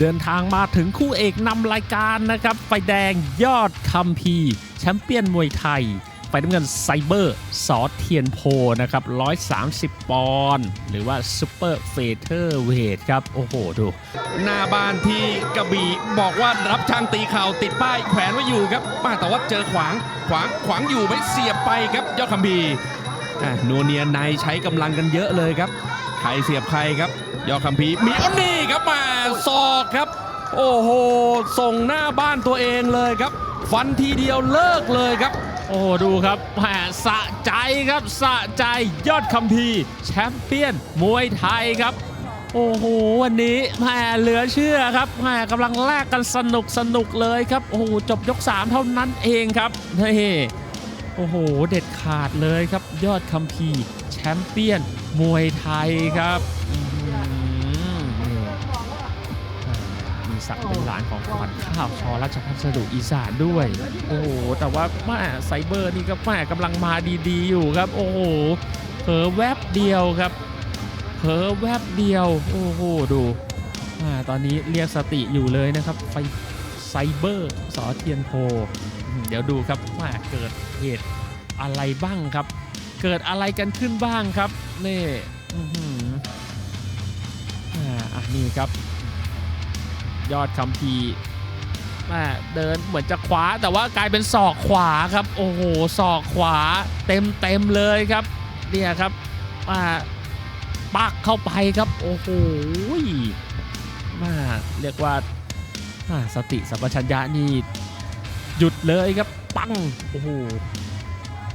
เดินทางมาถึงคู่เอกนำรายการนะครับ ไฟแดงยอดคัมพีแชมเปี้ยนมวยไทย ไฟน้ำเงินไซเบอร์สอเทียนโพนะครับ 130 ปอนด์หรือว่าซูเปอร์เฟเธอร์เวทครับ โอ้โห ดู หน้าบ้านที่กระบี่บอกว่ารับช่างตีเข่าติดป้ายแขวนไว้อยู่ครับป้าแต่ว่าเจอขวางขวางขวางอยู่ไม่เสียบไปครับ ยอดคำบีนัวเนียในใช้กำลังกันเยอะเลยครับใครเสียบใครครับ ยอดคำบีมีอ้อนี่ครับมาศอกครับ โอ้โห ส่งหน้าบ้านตัวเองเลยครับ ฟันทีเดียวเลิกเลยครับ โอ้โดูครับแหมสะใจครับสะใจยอดคัมพีแชมเปี้ยนมวยไทยครับ โอ้โหวันนี้แหมเหลือเชื่อครับแหมกำลังแลกกันสนุกสนุกเลยครับโอ้โหจบยก 3 เท่านั้นเองครับนี่โอ้โหเด็ดขาดเลยครับยอดคัมพีแชมเปี้ยนมวยไทยครับ ศักดิ์เป็นหลานของขวัญข้าวชอราชพัสดุอีสานด้วย โอ้โห แต่ว่าแม่ไซเบอร์นี่ก็แม่กำลังมาดีๆอยู่ครับ โอ้โหเผลอแวบเดียวครับเผลอแวบเดียว โอ้โห ดูอ่าตอนนี้เรียกสติอยู่เลยนะครับ ไฟไซเบอร์สอเทียนโพ เดี๋ยวดูครับว่าเกิดเหตุอะไรบ้างครับ เกิดอะไรกันขึ้นบ้างครับ นี่อ่าอะนี่ครับ ยอดคัมพีม่เดินเหมือนจะขวาแต่ว่ากลายเป็นศอกขวาครับ โอ้โหศอกขวาเต็มเต็มเลยครับเนี่ยครับมาปักเข้าไปครับโอ้โหมาเรียกว่าาสติสัมปชัญญะนี่หยุดเลยครับปังโอ้โห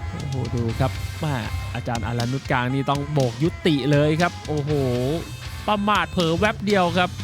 โอ้โหดูครับมาอาจารย์อารานุชกลางนี่ต้องโบกยุติเลยครับ โอ้โหประมาทเผลอแวบเดียวครับ